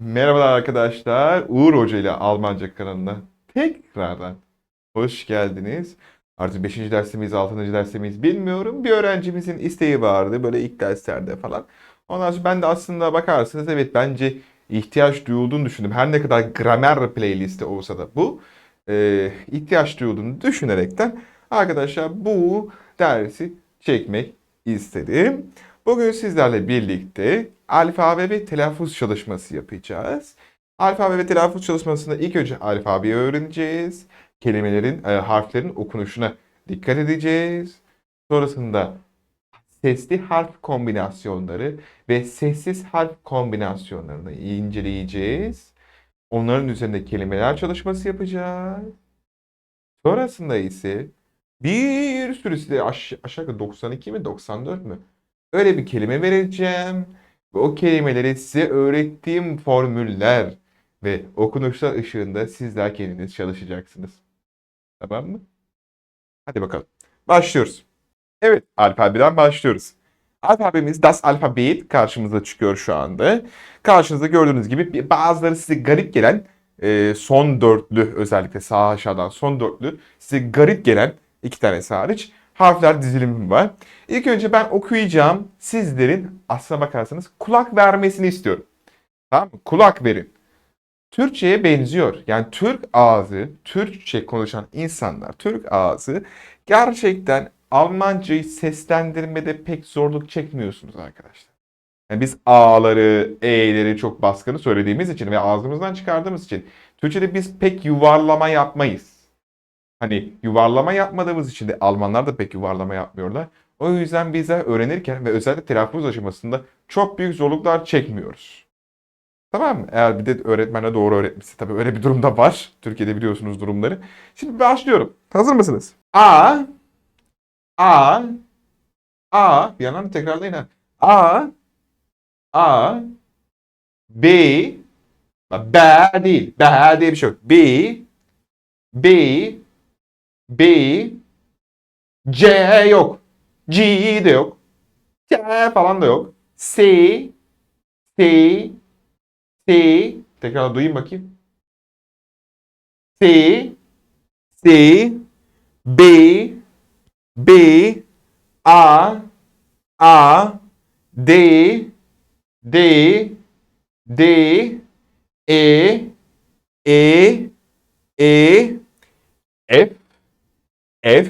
Merhabalar arkadaşlar. Uğur Hoca ile Almanca kanalına tekrardan hoş geldiniz. Artık 5. dersimiz, 6. dersimiz bilmiyorum. Bir öğrencimizin isteği vardı böyle ilk derslerde falan. Ondan sonra ben de aslında bakarsınız evet bence ihtiyaç duyulduğunu düşündüm. Her ne kadar gramer playlisti olsa da bu e, ihtiyaç duyulduğunu düşünerekten arkadaşlar bu dersi çekmek istedim. Bugün sizlerle birlikte alfabe ve telaffuz çalışması yapacağız. Alfabe ve telaffuz çalışmasında ilk önce alfabeyi öğreneceğiz. Kelimelerin, e, harflerin okunuşuna dikkat edeceğiz. Sonrasında sesli harf kombinasyonları ve sessiz harf kombinasyonlarını inceleyeceğiz. Onların üzerinde kelimeler çalışması yapacağız. Sonrasında ise bir sürü size aş aşağı yukarı 92 mi 94 mü? Öyle bir kelime vereceğim. Ve o kelimeleri size öğrettiğim formüller ve okunuşlar ışığında sizler kendiniz çalışacaksınız. Tamam mı? Hadi bakalım. Başlıyoruz. Evet, alfabeden başlıyoruz. Alfabemiz Das Alphabet karşımıza çıkıyor şu anda. Karşınızda gördüğünüz gibi bazıları size garip gelen e, son dörtlü özellikle sağ aşağıdan son dörtlü size garip gelen iki tanesi hariç harfler dizilimi var. İlk önce ben okuyacağım. Sizlerin aslına bakarsanız kulak vermesini istiyorum. Tamam mı? Kulak verin. Türkçe'ye benziyor. Yani Türk ağzı, Türkçe konuşan insanlar, Türk ağzı gerçekten Almancayı seslendirmede pek zorluk çekmiyorsunuz arkadaşlar. Yani biz A'ları, E'leri çok baskını söylediğimiz için ve ağzımızdan çıkardığımız için Türkçe'de biz pek yuvarlama yapmayız. Hani yuvarlama yapmadığımız için de Almanlar da pek yuvarlama yapmıyorlar. O yüzden bize öğrenirken ve özellikle telaffuz aşamasında çok büyük zorluklar çekmiyoruz. Tamam mı? Eğer bir de öğretmenle doğru öğretmişse. Tabii öyle bir durumda var. Türkiye'de biliyorsunuz durumları. Şimdi başlıyorum. Hazır mısınız? A A A bir yandan tekrarlayın ha. A A B B değil. B diye bir şey yok. B B B C yok. G de yok. C falan da yok. C C C tekrar duyayım bakayım. C C B B A A D D D E E E F F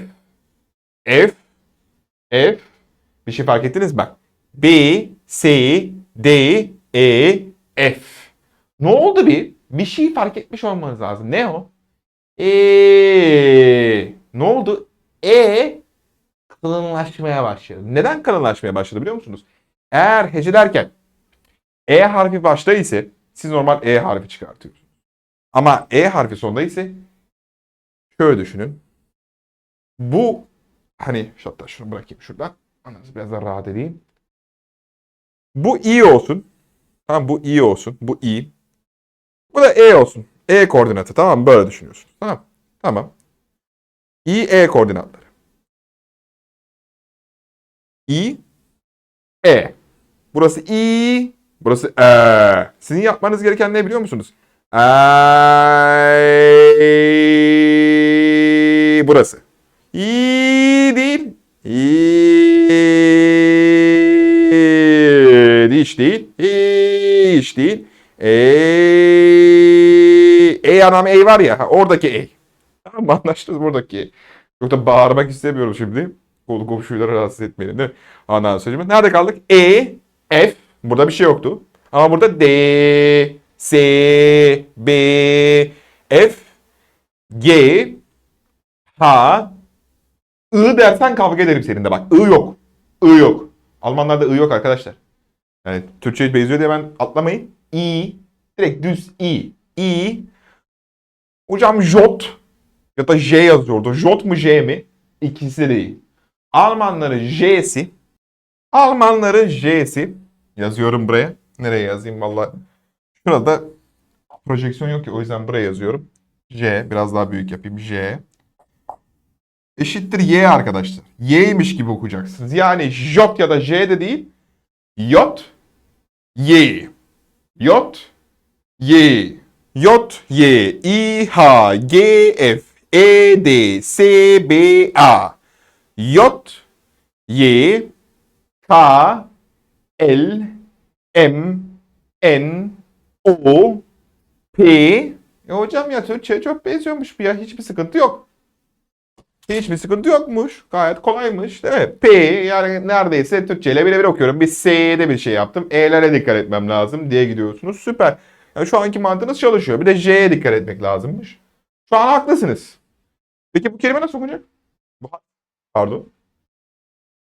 F F bir şey fark ettiniz mi? Bak. B C D E F. Ne oldu bir? Bir şey fark etmiş olmanız lazım. Ne o? E ne oldu? E kalınlaşmaya başladı. Neden kalınlaşmaya başladı biliyor musunuz? Eğer hecelerken E harfi başta ise siz normal E harfi çıkartıyorsunuz. Ama E harfi sonda ise şöyle düşünün. Bu hani hatta şunu bırakayım şuradan. Anladınız biraz daha rahat edeyim. Bu i olsun. Tamam bu i olsun. Bu i. Bu da e olsun. E koordinatı tamam mı? Böyle düşünüyorsun. Tamam. Tamam. i e koordinatları. i e. Burası i. Burası e. Sizin yapmanız gereken ne biliyor musunuz? E, burası. İ değil. İ hiç değil. Hiç değil. E, e anam e var ya. Oradaki e. Tamam? Anlaştınız mı oradaki e. Çok da bağırmak istemiyorum şimdi. Kolu komşuları rahatsız etmeyelim de. Ondan sonra nerede kaldık? E, F. Burada bir şey yoktu. Ama burada D, S, B, F, G, H, I dersen kavga ederim seninle bak. I yok. I yok. Almanlarda I yok arkadaşlar. Yani Türkçe benziyor diye ben atlamayın. I. Direkt düz I. I. Hocam J ya da J yazıyordu. J mı J mi? İkisi de değil. Almanların J'si. Almanların J'si. Yazıyorum buraya. Nereye yazayım valla. Şurada projeksiyon yok ki o yüzden buraya yazıyorum. J. Biraz daha büyük yapayım. J eşittir Y arkadaşlar. Y'ymiş gibi okuyacaksınız. Yani J ya da J de değil. J, Y. J, Y J Y I H G F E D S B A J Y K L M N O P e hocam ya Türkçe çok benziyormuş bu ya. Hiçbir sıkıntı yok. Hiçbir sıkıntı yokmuş. Gayet kolaymış değil mi? P yani neredeyse Türkçe ile birebir okuyorum. Bir S'de bir şey yaptım. E'lere dikkat etmem lazım diye gidiyorsunuz. Süper. Yani şu anki mantığınız çalışıyor. Bir de J'ye dikkat etmek lazımmış. Şu an haklısınız. Peki bu kelime nasıl okunacak? Pardon.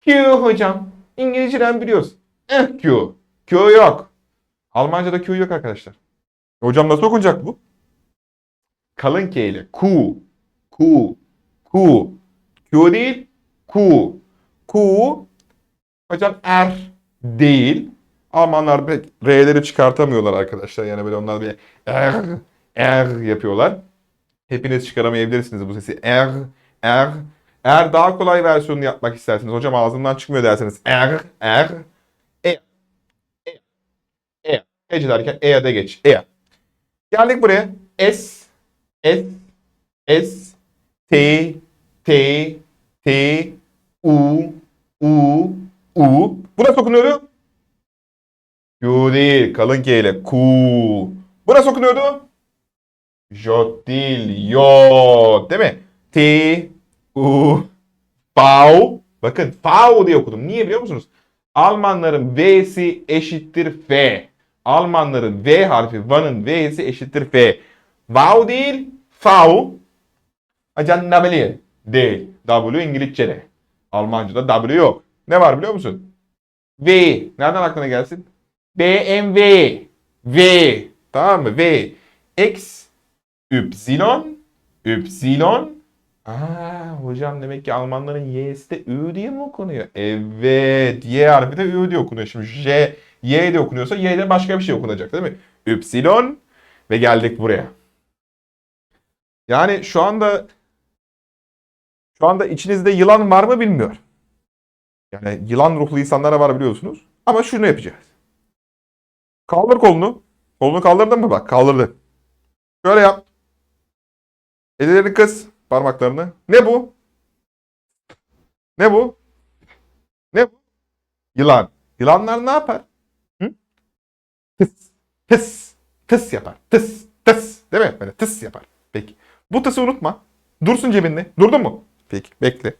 Q hocam. İngilizceden biliyoruz. Eh Q. Q yok. Almanca'da Q yok arkadaşlar. Hocam nasıl okunacak bu? Kalın K ile. Q. Q. Q. Q değil. Q. Q. Hocam R değil. Almanlar pek R'leri çıkartamıyorlar arkadaşlar. Yani böyle onlar bir R, R yapıyorlar. Hepiniz çıkaramayabilirsiniz bu sesi. R, R. Eğer daha kolay versiyonunu yapmak isterseniz, hocam ağzımdan çıkmıyor derseniz R, R, E, E, E. Hecelerken E'ye de geç. E. Geldik buraya. S, S, S, T, T, T, U, U, U. Bu nasıl okunuyordu? Q değil. Kalın K ile. Q. Bu nasıl okunuyordu? J değil. J. Değil mi? T, U, Fau. Bakın Fau diye okudum. Niye biliyor musunuz? Almanların V'si eşittir F. Almanların V harfi, Van'ın V'si eşittir F. Vau değil, Fau. Acan W değil. W İngilizce'de. Almanca'da W yok. Ne var biliyor musun? V. Nereden aklına gelsin? BMW. V. Tamam mı? V. X. Ypsilon. Ypsilon. Aa, hocam demek ki Almanların Y'si de Ü diye mi okunuyor? Evet. Y harfi de Ü diye okunuyor. Şimdi J, Y de okunuyorsa Y de başka bir şey okunacak değil mi? Ypsilon. Ve geldik buraya. Yani şu anda şu anda içinizde yılan var mı bilmiyorum. Yani yılan ruhlu insanlara var biliyorsunuz. Ama şunu yapacağız. Kaldır kolunu. Kolunu kaldırdın mı bak? Kaldırdı. Şöyle yap. Ellerini kıs. Parmaklarını. Ne bu? Ne bu? Ne bu? Yılan. Yılanlar ne yapar? Hı? Tıs. Tıs. Tıs yapar. Tıs. Tıs. Değil mi? Böyle tıs yapar. Peki. Bu tısı unutma. Dursun cebinde. Durdun mu? Peki. Bekle.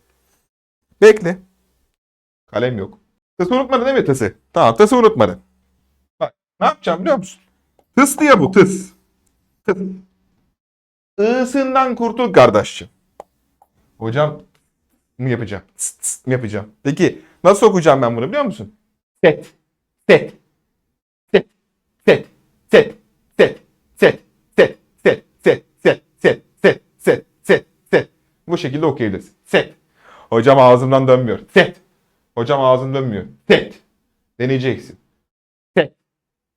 Bekle. Kalem yok. Tısı unutmadın değil mi tısı? Tamam tısı unutmadın. Bak ne yapacağım biliyor musun? Tıs diye bu tıs. Tıs. I'sından kurtul kardeşim. Hocam mı yapacağım? Tıs tıs mı yapacağım? Peki nasıl okuyacağım ben bunu biliyor musun? Set. Set. Set. Set. Set. Bu şekilde okuyabilirsin. Set. Hocam ağzımdan dönmüyor. Set. Hocam ağzım dönmüyor. Set. Deneyeceksin. Set.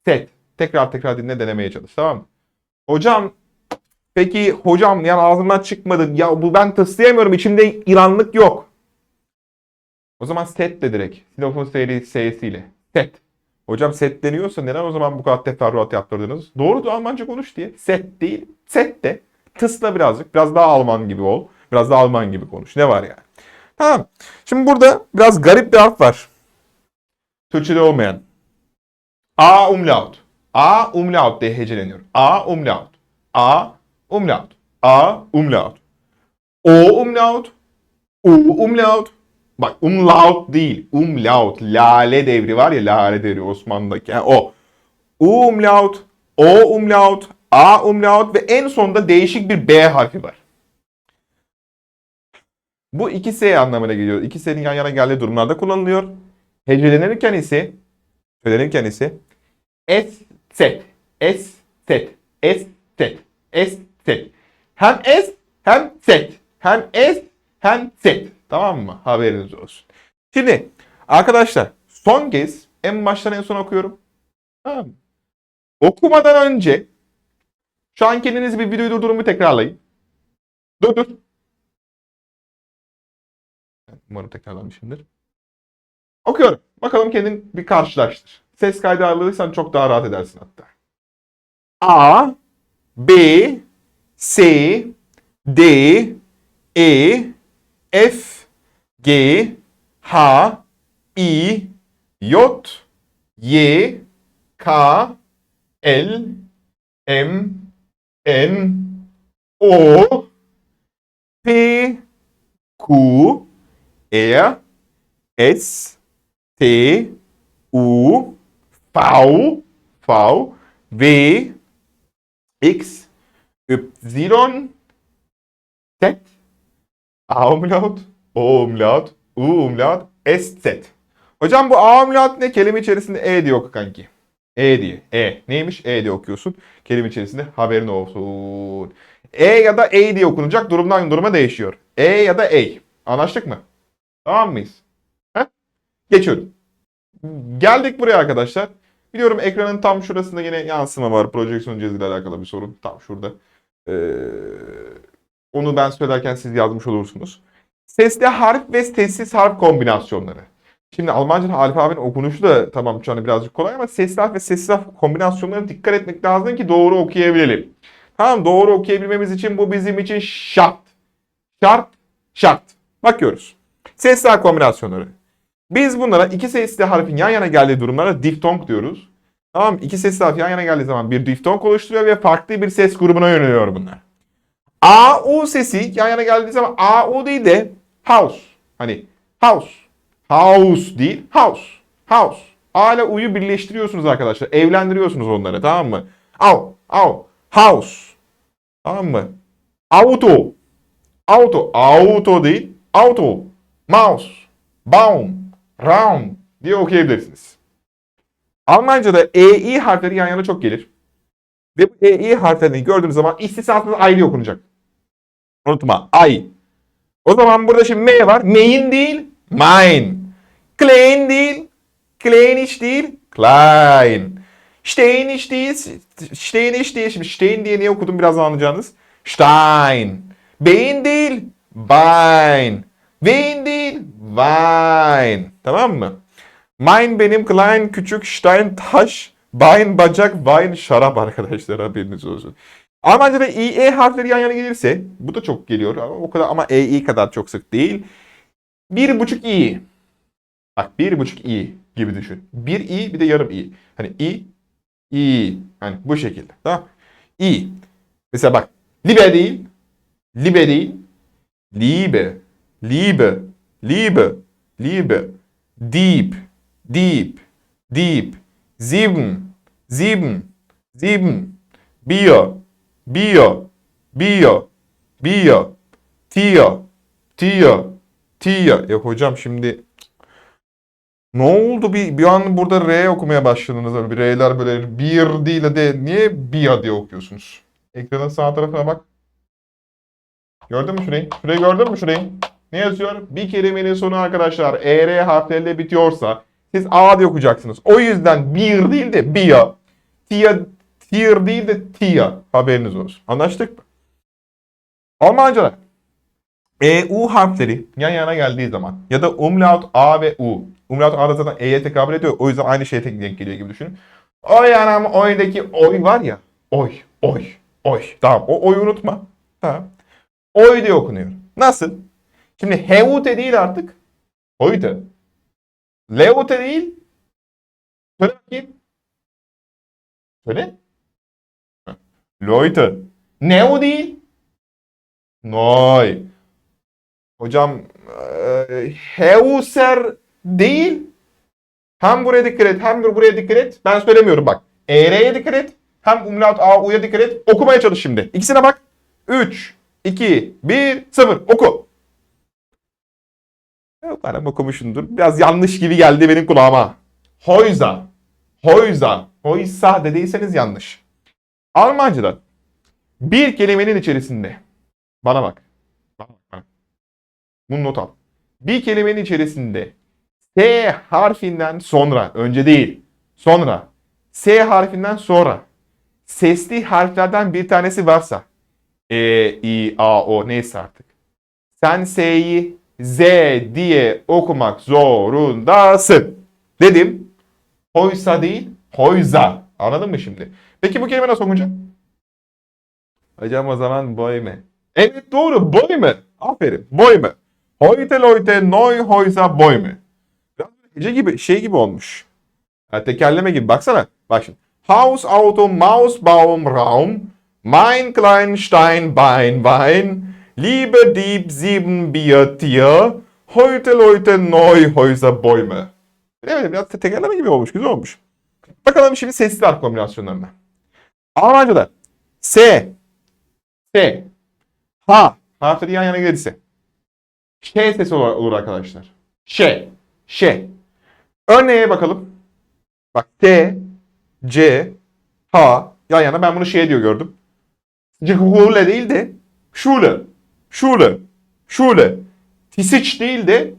Set. Tekrar tekrar dinle denemeye çalış. Tamam mı? Hocam peki hocam yani ağzımdan çıkmadı. Ya bu ben tıslayamıyorum. İçimde İranlık yok. O zaman set de direkt. Sinopon seri S'siyle. Set. Hocam set deniyorsa neden o zaman bu kadar teferruat yaptırdınız? Doğru Almanca konuş diye. Set değil. Set de. Tısla birazcık. Biraz daha Alman gibi ol. Biraz daha Alman gibi konuş. Ne var yani? Tamam. Şimdi burada biraz garip bir harf var. Türkçe'de olmayan. A umlaut. A umlaut diye heceleniyor. A umlaut. A umlaut. A umlaut. O umlaut. U umlaut. Bak umlaut değil. Umlaut. Lale devri var ya lale devri Osmanlı'daki. Yani o. U umlaut. O umlaut. A umlaut ve en sonunda değişik bir B harfi var. Bu iki S anlamına geliyor. İki S'nin yan yana geldiği durumlarda kullanılıyor. Hecelenirken ise söylenirken ise S set, S set, S set, S set. Hem S hem set. Hem S hem set. Tamam mı? Haberiniz olsun. Şimdi arkadaşlar son kez en baştan en son okuyorum. Tamam mı? Okumadan önce şu an kendiniz bir videoyu durdurun bir tekrarlayın. Dur dur. Umarım tekrarlamışımdır. Okuyorum. Bakalım kendin bir karşılaştır. Ses kaydı ayarladıysan çok daha rahat edersin hatta. A, B, C, D, E, F, G, H, I, J, Y, K, L, M, N, O, P, Q, R, S, T, U, V, V, W, X, Y, Z, A umlaut, O umlaut, U umlaut, S, Z. Hocam bu A umlaut ne? Kelime içerisinde E diye oku kanki. E diye. E. Neymiş? E diye okuyorsun. Kelime içerisinde haberin olsun. E ya da E diye okunacak. Durumdan duruma değişiyor. E ya da E. Anlaştık mı? Tamam mıyız? Heh? Geçiyorum. Geldik buraya arkadaşlar. Biliyorum ekranın tam şurasında yine yansıma var. Projeksiyon cihazıyla alakalı bir sorun. Tam şurada. Ee, onu ben söylerken siz yazmış olursunuz. Sesli harf ve sessiz harf kombinasyonları. Şimdi Almanca'da alfabenin okunuşu da tamam şu an birazcık kolay ama sesli harf ve sessiz harf kombinasyonlarına dikkat etmek lazım ki doğru okuyabilelim. Tamam doğru okuyabilmemiz için bu bizim için şart. Şart, şart. Bakıyoruz. Sesli harf kombinasyonları. Biz bunlara iki sesli harfin yan yana geldiği durumlara diftong diyoruz. Tamam? İki sesli harf yan yana geldiği zaman bir diftong oluşturuyor ve farklı bir ses grubuna yöneliyor bunlar. A, U sesi yan yana geldiği zaman A, U değil de house. Hani house. House değil, house. House. A ile U'yu birleştiriyorsunuz arkadaşlar. Evlendiriyorsunuz onları tamam mı? Au, au, house. Tamam mı? Auto. Auto. Auto değil, auto. Mouse. Baum. Raum diye okuyabilirsiniz. Almanca'da EI harfleri yan yana çok gelir. Ve bu EI harflerini gördüğünüz zaman istisnasız ayrı okunacak. Unutma. Ay. O zaman burada şimdi M var. Mein değil. Mine. Klein değil. Kleinisch değil. Klein. Steinisch değil. Steinisch değil. Şimdi Stein diye niye okudum biraz anlayacağınız. Stein. Bein değil. Bein. Wein değil. Wein. Tamam mı? Mein benim, Klein küçük, Stein taş, Bein bacak, Wein şarap arkadaşlar haberiniz olsun. Almanca'da i, e harfleri yan yana gelirse, bu da çok geliyor ama o kadar ama e, i kadar çok sık değil. Bir buçuk i. Bak bir buçuk i gibi düşün. Bir i bir de yarım i. Hani i, i. Hani bu şekilde. Tamam. i. Mesela bak. Libe değil. Libe değil. Liebe. Liebe. Liebe. Liebe. Deep. Deep. Deep. Sieben. Sieben. Sieben. Bier. Bier. Bier. Bier. Tier. Tier. Tier. E hocam şimdi ne oldu bir, bir an burada R okumaya başladınız. Bir R'ler böyle bir değil de niye Bia diye okuyorsunuz? Ekranın sağ tarafına bak. Gördün mü şurayı? Şurayı gördün mü şurayı? Ne yazıyor? Bir kelimenin sonu arkadaşlar ER harfleriyle bitiyorsa siz A diye okuyacaksınız. O yüzden bir değil de Bia. Tia, tier değil de Tia. Haberiniz olsun. Anlaştık mı? Almanca'da EU harfleri yan yana geldiği zaman ya da umlaut A ve U. Umlaut A da zaten E'ye tekabül ediyor. O yüzden aynı şeye tek denk geliyor gibi düşünün. Oy anam oydaki oy var ya. Oy, oy, oy. Tamam o oyu unutma. Tamam. Oy diye okunuyor. Nasıl? Şimdi heute değil artık. Heute. Leute değil. Söyle bakayım. Söyle. Leute. Neo değil. Noy. Hocam e, Heuser değil. Hem buraya dikkat et hem buraya dikkat et. Ben söylemiyorum bak. ER'ye dikkat et. Hem umlaut AU'ya dikkat et. Okumaya çalış şimdi. İkisine bak. 3, 2, 1, 0. Oku. Umarım okumuşsundur. Biraz yanlış gibi geldi benim kulağıma. Hoyza. Hoyza. Hoysa dediyseniz yanlış. Almanca'da bir kelimenin içerisinde bana bak. Bana bak. Bana. Bunu not al. Bir kelimenin içerisinde S harfinden sonra, önce değil, sonra, S harfinden sonra sesli harflerden bir tanesi varsa E, I, A, O neyse artık. Sen S'yi Z diye okumak zorundasın. Dedim. Hoysa değil, hoyza. Anladın mı şimdi? Peki bu kelime nasıl okunacak? Hocam o zaman Boyme. Evet doğru Boyme. Aferin Boyme. Heute Leute neu Häuser Bäume. Biraz hece gibi şey gibi olmuş. Ha, tekerleme gibi baksana. Bak şimdi. Haus, Auto, Maus, Baum, Raum. Mein klein Stein, Bein, Wein. Liebe Dieb, sieben Bier, Tier. Heute Leute neu Häuser Bäume. Evet biraz te- tekerleme gibi olmuş. Güzel olmuş. Bakalım şimdi sesli harf kombinasyonlarına. Almanca'da S, S, H harfleri yan yana gelirse Ş sesi olur, olur arkadaşlar. Ş, Ş. Örneğe bakalım. Bak T, C, H yan yana ben bunu şey diyor gördüm. Schule değil de Schule, Schule, Schule. Tisiç değil de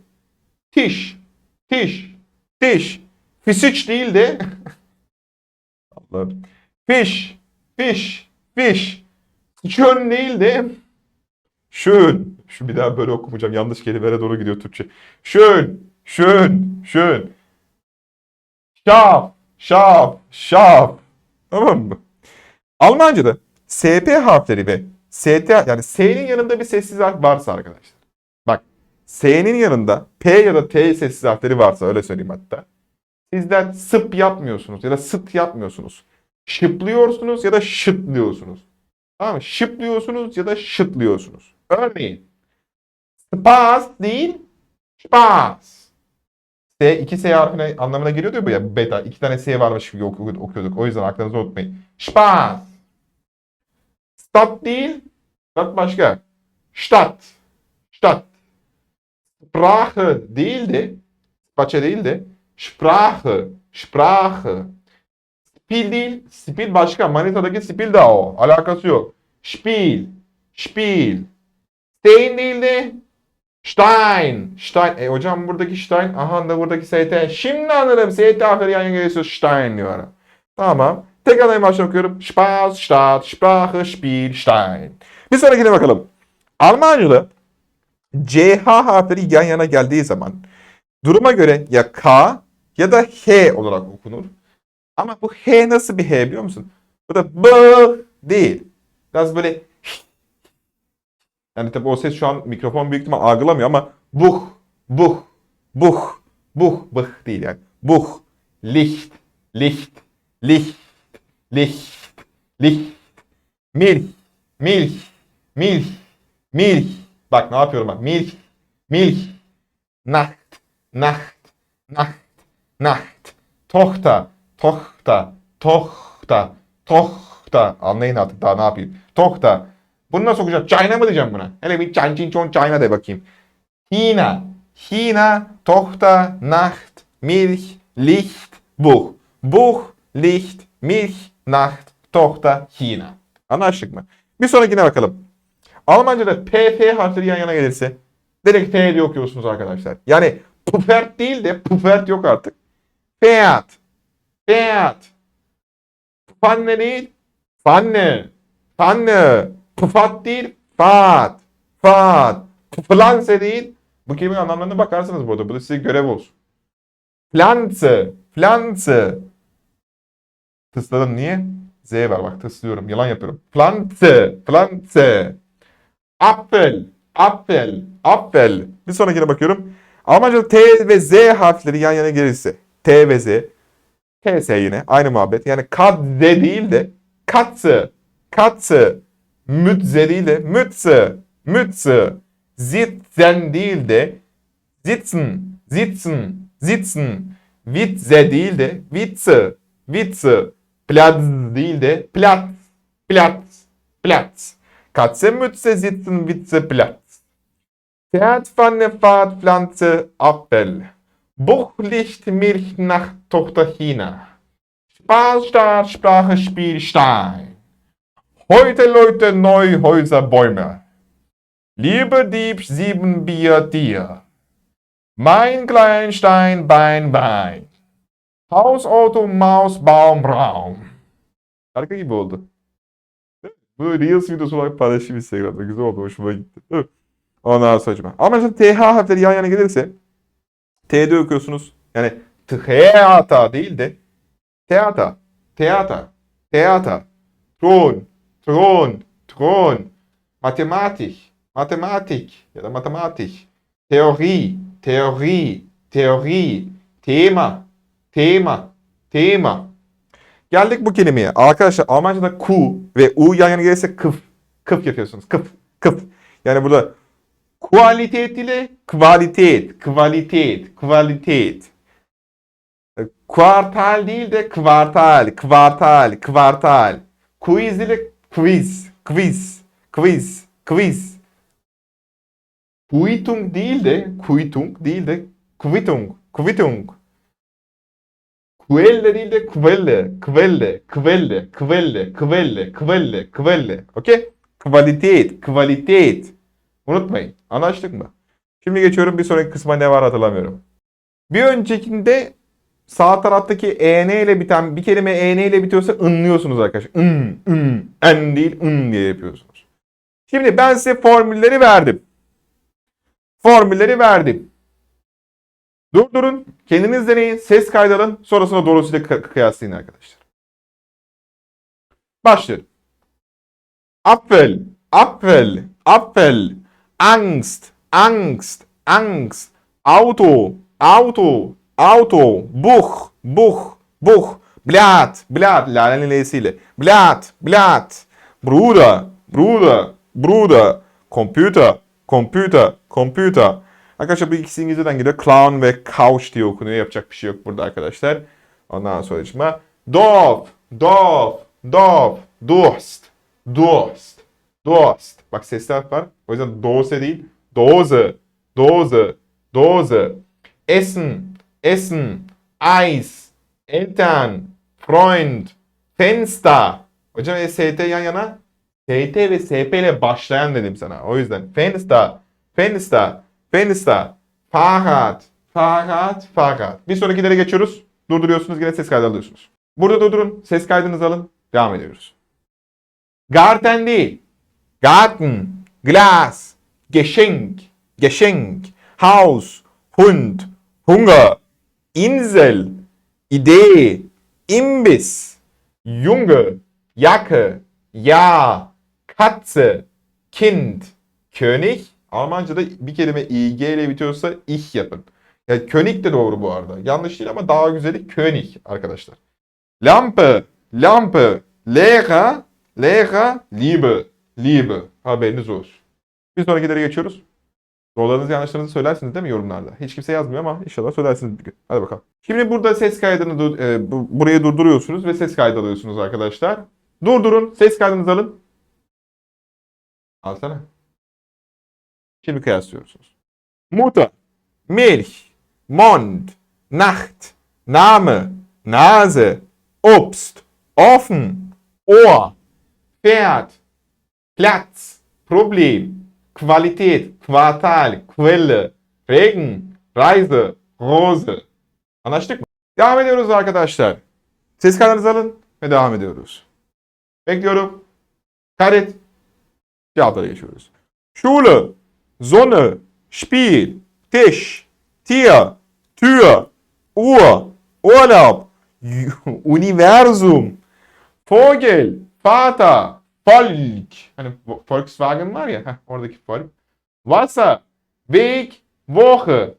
Tiş, Tiş, Tiş. Fisiç değil de Allah'ım. Fiş, fiş, fiş. Schön değil de Schön. Şu bir daha böyle okumayacağım. Yanlış kelimelere doğru gidiyor Türkçe. Schön, schön, schön. Şaf, şaf, şaf. Tamam mı? Almanca'da SP harfleri ve ST yani S'nin yanında bir sessiz harf varsa arkadaşlar. Bak S'nin yanında P ya da T sessiz harfleri varsa öyle söyleyeyim hatta. Sizler sıp yapmıyorsunuz ya da sıt yapmıyorsunuz. Şıplıyorsunuz ya da şıtlıyorsunuz. Tamam mı? Şıplıyorsunuz ya da şıtlıyorsunuz. Örneğin spas değil spas. S, iki S harfine anlamına geliyor diyor bu ya beta. iki tane S varmış gibi oku- okuyorduk. O yüzden aklınızda unutmayın. Spaß. Stadt değil. Stadt başka. Stadt. Stadt. Sprache değildi. Space değildi. Sprache. Sprache. Spiel değil. Spiel başka. Manita'daki Spiel de o. Alakası yok. Spiel. Spiel. Stein değildi. Stein. Stein. E hocam buradaki Stein. Aha da buradaki ST. Şimdi anladım. ST harfleri yan geliyor. Stein diyorum. Tamam. Tekrardan baştan okuyorum. Spaß, Stadt, Sprache, Spiel, Stein. Bir sonrakine bakalım. Almanca'da CH harfleri yan yana geldiği zaman duruma göre ya K ya da H olarak okunur. Ama bu H nasıl bir H biliyor musun? Bu da B değil. Biraz böyle yani tabii o ses şu an mikrofon büyük ihtimal algılamıyor ama buh, buh, buh, buh, buh değil yani. Buh, licht, licht, licht, licht, licht, milch, milch, milch, milch. Bak ne yapıyorum bak. Milch, milch, Nacht, Nacht, Nacht, Nacht. Tochter, Tochter, Tochter, Tochter. Anlayın artık daha ne yapayım. Tochter. Bunu nasıl okuyacağım? China mı diyeceğim buna? Hele bir Chan Chin Chon China de bakayım. China, China, Tochter, Nacht, Milch, Licht, Buch. Buch, Licht, Milch, Nacht, Tochter, China. Anlaştık mı? Bir sonrakine bakalım. Almanca'da P, F harfleri yan yana gelirse direkt F diye okuyorsunuz arkadaşlar. Yani Pufert değil de Pufert yok artık. Fiat, Fiat. Pfanne değil, Pfanne, Pfanne. Pufat değil, Fat, Fat. Pflanze değil. Bu kelimenin anlamlarına bakarsınız burada. Bu da size görev olsun. Pflanze, Pflanze. Tısladım niye? Z var bak tıslıyorum. Yalan yapıyorum. Pflanze, Pflanze. Apfel, Apfel, Apfel. Bir sonrakine bakıyorum. Almanca'da T ve Z harfleri yan yana gelirse. T ve Z. TS yine aynı muhabbet. Yani Katze değil de Katze, Katze. Mütze değil de Mütze, Mütze. Sitzen değil de Sitzen, Sitzen, Sitzen. Witze değil de Witze, Witze. Platz değil de Platz, Platz, Platz. Katze, Mütze, Sitzen, Witze, Platz. Pferd, Pfanne, Fahrt, Pflanze, Apfel. Buchlicht, Milch, Nacht, Tochter, China. Spaß, Staat, Sprache, Spiel, Stein. Heute Leute neu Häuser Bäume. Liebe Dieb, sieben Bier dir. Mein klein Stein, Bein, Bein. Haus, Auto, Maus, Baum, Raum. Şarkı gibi oldu. Bu Reels videosu olarak paylaşayım Instagram'da. Güzel oldu. Hoşuma gitti. Ondan sonra. Ama mesela TH harfleri yan yana gelirse T'de okuyorsunuz. Yani teata değil de teata. Theater, Theater, Thron, Thron, Thron, Mathematik, Mathematik ya da matematik, Theorie, Theorie, Theorie, Tema, Tema, Tema. Geldik bu kelimeye. Arkadaşlar Almanca'da ku ve u yan yana gelirse kıf. Kıf yapıyorsunuz. Kıf. Kıf. Yani burada kualitet ile kvalitet, kvalitet, kvalitet. Kuartal değil de kvartal, kvartal, kvartal. Quiz ile quiz, quiz, quiz, quiz. Quittung değil de, Quittung değil de Quittung, Quittung. Quelle değil de Quelle, Quelle, Quelle, Quelle, Quelle, Quelle, Quelle. Okey? Kvalitet, kvalitet. Unutmayın. Anlaştık mı? Şimdi geçiyorum bir sonraki kısma ne var hatırlamıyorum. Bir öncekinde sağ taraftaki en ile biten bir kelime en ile bitiyorsa ınlıyorsunuz arkadaşlar. ın, ın, en değil ın diye yapıyorsunuz. Şimdi ben size formülleri verdim. Formülleri verdim. Durdurun, kendiniz deneyin, ses kaydalın, sonrasında doğrusuyla kı- kıyaslayın arkadaşlar. Başlıyorum. Apfel, Apfel, Apfel, Angst, Angst, Angst, Auto, Auto, Auto, Buch, Buch, Buch, Blatt, Blatt, lalenin L'siyle, Blatt, Blatt, Bruder, Bruder, Bruder, Computer, Computer, Computer. Arkadaşlar bu ikisi İngilizceden geliyor. Clown ve couch diye okunuyor. Yapacak bir şey yok burada arkadaşlar. Ondan sonra işte Dorf, Dorf, Dorf, Durst, Durst, Durst. Bak sesler var. O yüzden Dose değil. Dose, Dose, Dose. Essen, Essen, Eis, Eltern, Freund, Fenster. Hocam e, ST yan yana. ST ve SP ile başlayan dedim sana. O yüzden Fenster, Fenster, Fenster, Fahrrad, Fahrrad, Fahrrad. Bir sonrakilere geçiyoruz. Durduruyorsunuz yine ses kaydı alıyorsunuz. Burada durdurun. Ses kaydınızı alın. Devam ediyoruz. Garten değil. Garten, Glas, Geschenk, Geschenk, Haus, Hund, Hunger, Insel, Idee, Imbiss, Junge, Jacke, Ja, Katze, Kind, König. Almanca'da bir kelime ig ile bitiyorsa ich yapın. Yani König de doğru bu arada. Yanlış değil ama daha güzeli König arkadaşlar. Lampe, Lampe, Lehrer, Lehrer, Liebe, Liebe. Haberiniz olsun. Bir sonrakilere geçiyoruz. Doğrularınızı yanlışlarınızı söylersiniz değil mi yorumlarda? Hiç kimse yazmıyor ama inşallah söylersiniz bir gün. Hadi bakalım. Şimdi burada ses kaydını e, bu- buraya durduruyorsunuz ve ses kaydı alıyorsunuz arkadaşlar. Durdurun. Ses kaydınızı alın. Alsana. Şimdi kıyaslıyorsunuz. Mutter, Milch, Mond, Nacht, Name, Nase, Obst, Offen, Ohr, Pferd, Platz, Problem, Qualität, Quartal, Quelle, Regen, Reise, Rose. Anlaştık mı? Devam ediyoruz arkadaşlar. Ses kaydınızı alın ve devam ediyoruz. Bekliyorum. Kaydet. Cevaplara geçiyoruz. Schule, Sonne, Spiel, Tisch, Tier, Tür, Uhr, Urlaub, Universum, Vogel, Vater, Volk. Hani Volkswagen var ya, heh, oradaki Volk. Wasser, Weg, Woche.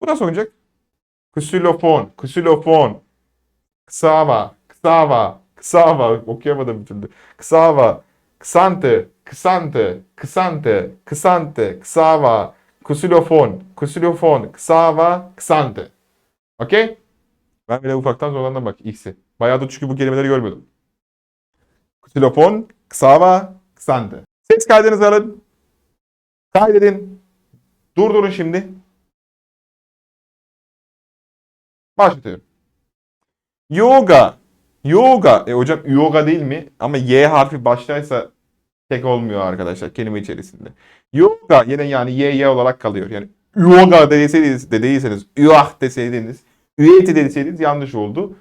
Bu nasıl okunacak? Xylofon, Xylofon, Xava, Xava, Xava. Okuyamadım bir türlü. Xava, Xante, Xante, Xante, Xante, Xava, Xylofon, Xylofon, Xava, Xante. Okey? Ben bile ufaktan zorlandım bak X'i. Bayağıdır çünkü bu kelimeleri görmüyordum. Xylofon, Xava, Xante. Ses kaydınızı alın. Kaydedin. Durdurun şimdi. Başlatıyorum. Yoga. Yoga. E hocam yoga değil mi? Ama Y harfi başlaysa tek olmuyor arkadaşlar kelime içerisinde. Yoga yine yani Y Y olarak kalıyor. Yani yoga deseydiniz, de değilseniz yuah deseydiniz, üyeti deseydiniz yanlış oldu.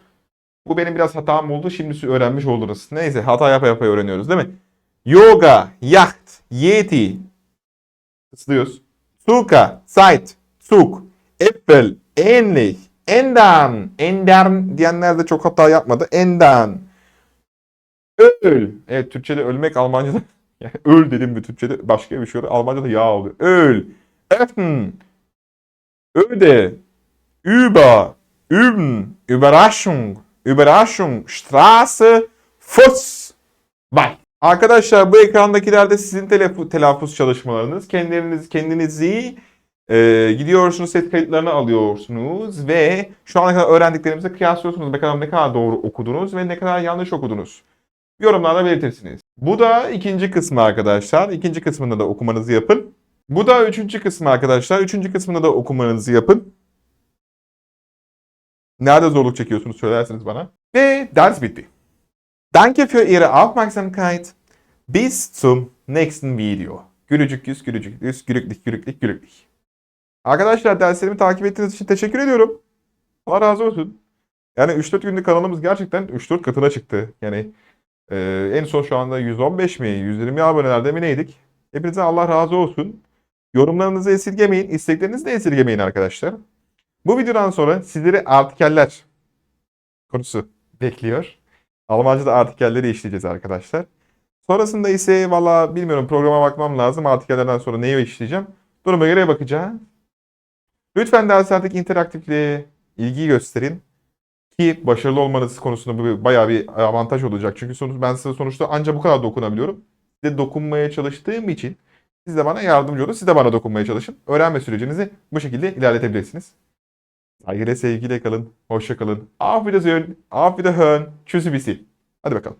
Bu benim biraz hatam oldu. Şimdi öğrenmiş oldunuz. Neyse hata yapa yapa öğreniyoruz değil mi? Yoga, Yacht, Yeti. Islıyoruz. Zucker, Zeit, Zug, Äpfel, ähnlich, Enden. Enden diyenler de çok hata yapmadı. Enden. Öl. Evet Türkçe'de ölmek Almanca'da öl dedim mi Türkçe'de başka bir şey oluyor. Almanca'da yağ oluyor. Öl. Öffnen. Öde. Über. Üben. Überraschung. Überraschung. Straße. Fuss. Bye. Arkadaşlar bu ekrandakilerde sizin telaf- telaffuz çalışmalarınız. Kendiniz, kendinizi e, gidiyorsunuz ses kayıtlarını alıyorsunuz ve şu ana kadar öğrendiklerimizi kıyaslıyorsunuz. Bakalım ne kadar doğru okudunuz ve ne kadar yanlış okudunuz. Yorumlarda belirtirsiniz. Bu da ikinci kısmı arkadaşlar. İkinci kısmında da okumanızı yapın. Bu da üçüncü kısmı arkadaşlar. Üçüncü kısmında da okumanızı yapın. Nerede zorluk çekiyorsunuz söylersiniz bana. Ve ders bitti. Danke für Ihre Aufmerksamkeit. Bis zum nächsten Video. Gülücük yüz, gülücük yüz, gülüklik, gülüklik, gülüklik. Arkadaşlar derslerimi takip ettiğiniz için teşekkür ediyorum. Allah razı olsun. Yani 3-4 günlük kanalımız gerçekten 3-4 katına çıktı. Yani e, en son şu anda 115 mi, 120 abonelerde mi neydik? Hepinize Allah razı olsun. Yorumlarınızı esirgemeyin, isteklerinizi de esirgemeyin arkadaşlar. Bu videodan sonra sizleri artikeller konusu bekliyor. Almanca'da artikelleri işleyeceğiz arkadaşlar. Sonrasında ise valla bilmiyorum programa bakmam lazım. Artikellerden sonra neyi işleyeceğim? Duruma göre bakacağız. Lütfen derslerdeki interaktifliğe ilgi gösterin. Ki başarılı olmanız konusunda bu bayağı bir avantaj olacak. Çünkü sonuç, ben size sonuçta ancak bu kadar dokunabiliyorum. Size dokunmaya çalıştığım için siz de bana yardımcı olun. Siz de bana dokunmaya çalışın. Öğrenme sürecinizi bu şekilde ilerletebilirsiniz. Saygıyla sevgiyle kalın. Hoşça kalın. Auf Wiedersehen. Auf Wiederhören. Tschüssi bis. Hadi bakalım.